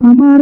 আমার